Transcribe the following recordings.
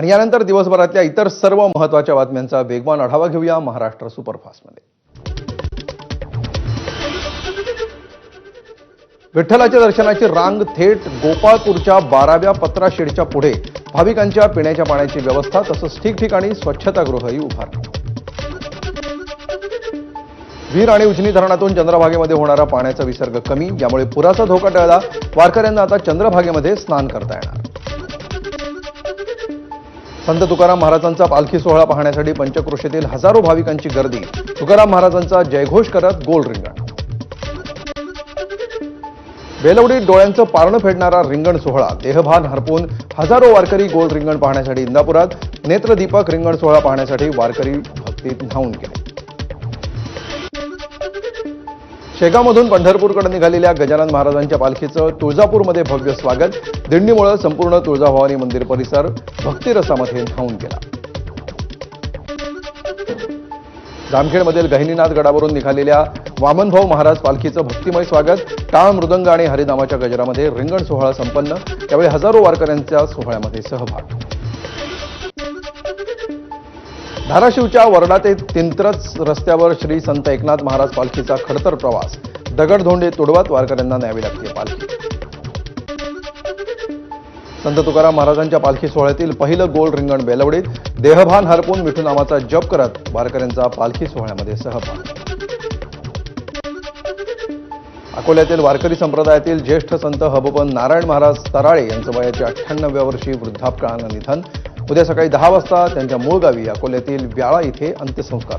आणि यानंतर दिवसभरातल्या इतर सर्व महत्त्वाच्या बातम्यांचा वेगवान आढावा घेऊया महाराष्ट्र सुपरफास्टमध्ये. विठ्ठलाच्या दर्शनाची रांग थेट गोपाळपूरच्या बाराव्या पत्राशेडच्या पुढे. भाविकांच्या पिण्याच्या पाण्याची व्यवस्था तसंच ठिकठिकाणी स्वच्छतागृहही उभारलं वीर आणि उजनी धरणातून चंद्रभागेमध्ये होणारा पाण्याचा विसर्ग कमी यामुळे पुराचा धोका टळला. वारकऱ्यांना आता चंद्रभागेमध्ये स्नान करता येणार. संत तुकाराम महाराजांचा पालखी सोहळा पाहण्यासाठी पंचक्रोशीतील हजारो भाविकांची गर्दी. तुकाराम महाराजांचा जयघोष करत गोल रिंगण. बेलवडीत डोळ्यांचं पारणं फेडणारा रिंगण सोहळा. देहभान हरपून हजारो वारकरी गोल रिंगण पाहण्यासाठी इंदापुरात. नेत्रदीपक रिंगण सोहळा पाहण्यासाठी वारकरी भक्तीत धावून गेले. शेगावमधून पंढरपूरकडे निघालेल्या गजानन महाराजांच्या पालखीचं तुळजापूरमध्ये भव्य स्वागत. दिंडीमुळे संपूर्ण तुळजाभवानी मंदिर परिसर भक्तिरसामध्ये धावून गेला. जामखेडमधील गहिनीनाथ गडावरून निघालेल्या वामनभाऊ महाराज पालखीचं भक्तिमय स्वागत. टाळ मृदंग आणि हरिनामाच्या गजरामध्ये रिंगण सोहळा संपन्न. त्यावेळी हजारो वारकऱ्यांच्या सोहळ्यामध्ये सहभाग. धाराशिवच्या वर्डा ते तिंत्रच रस्त्यावर श्री संत एकनाथ महाराज पालखीचा खडतर प्रवास. दगडधोंडे तुडवत वारकऱ्यांना न्यावी लागते पालखी. संत तुकाराम महाराजांच्या पालखी सोहळ्यातील पहिलं गोल रिंगण बेलवडीत देहभान हरपून विठूनामाचा जप करत वारकऱ्यांचा पालखी सोहळ्यामध्ये सहभाग. अकोल्यातील वारकरी संप्रदायातील ज्येष्ठ संत हबपन नारायण महाराज तराळे यांचं वयाच्या अठ्ठ्याण्णव्या वर्षी वृद्धापकाळानं निधन. उद्या सकाळी दहा वाजता त्यांच्या मूळ गावी अकोल्यातील व्याळा इथे अंत्यसंस्कार.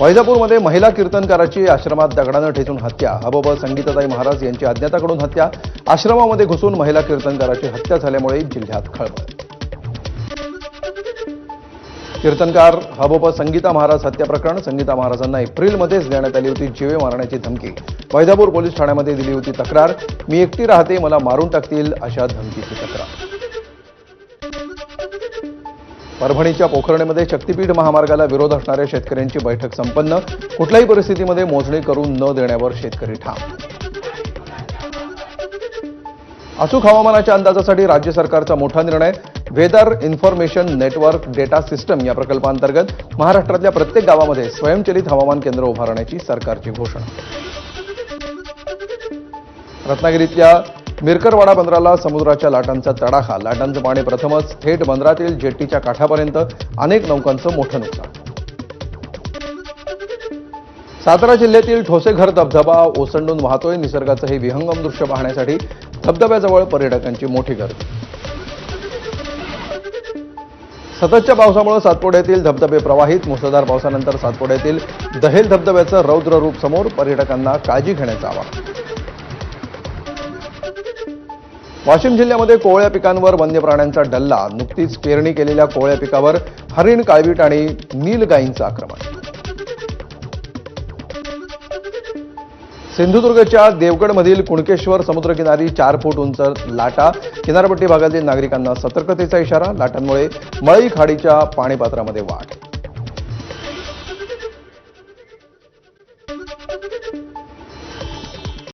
वैजापूरमध्ये महिला कीर्तनकाराची आश्रमात दगडानं ठेचून हत्या. हबोबा संगीताताई महाराज यांची अज्ञाताकडून हत्या. आश्रमामध्ये घुसून महिला कीर्तनकाराची हत्या झाल्यामुळे जिल्ह्यात खळबळ. कीर्तनकार हबोब संगीता महाराज हत्या प्रकरण संगीता महाराजांना एप्रिलमध्येच देण्यात आली होती जीवे मारण्याची धमकी. वैजापूर पोलीस ठाण्यामध्ये दिली होती तक्रार मी एकटी राहते मला मारून टाकतील अशा धमकीची तक्रार. परभणीच्या पोखरणेमध्ये शक्तीपीठ महामार्गाला विरोध असणाऱ्या शेतकऱ्यांची बैठक संपन्न कुठल्याही परिस्थितीमध्ये मोजणी करून न देण्यावर शेतकरी ठाम. अचूक हवामानाच्या अंदाजासाठी राज्य सरकारचा मोठा निर्णय weather information network data system या प्रकल्पांतर्गत महाराष्ट्रातल्या प्रत्येक गावामध्ये स्वयंचलित हवामान केंद्र उभारण्याची सरकारची घोषणा. रत्नागिरीतल्या मिरकरवाडा बंदराला समुद्राच्या लाटांचा तडाखा. लाटांचं पाणी प्रथमच थेट बंदरातील जेट्टीच्या काठापर्यंत अनेक नौकांचं मोठं नुकसान. सातारा जिल्ह्यातील ठोसेघर धबधबा ओसंडून वाहतोय. निसर्गाचं हे विहंगम दृश्य पाहण्यासाठी धबधब्याजवळ पर्यटकांची मोठी गर्दी. सततच्या पावसामुळे सातपुड्यातील धबधबे प्रवाहित. मुसळधार पावसानंतर सातपुड्यातील दहेल धबधब्याचं रौद्र रूप समोर पर्यटकांना काळजी घेण्याचं आवाहन. वाशिम जिल्ह्यामध्ये कोवळ्या पिकांवर वन्य प्राण्यांचा डल्ला. नुकतीच पेरणी केलेल्या कोवळ्या पिकावर हरिण काळवीट आणि नीलगाईंचं आक्रमण. सिंधुदुर्गच्या देवगडमधील कुणकेश्वर समुद्रकिनारी चार फूट उंच लाटा किनारपट्टी भागातील नागरिकांना सतर्कतेचा इशारा लाटांमुळे मळई खाडीच्या पाणीपात्रामध्ये वाढ.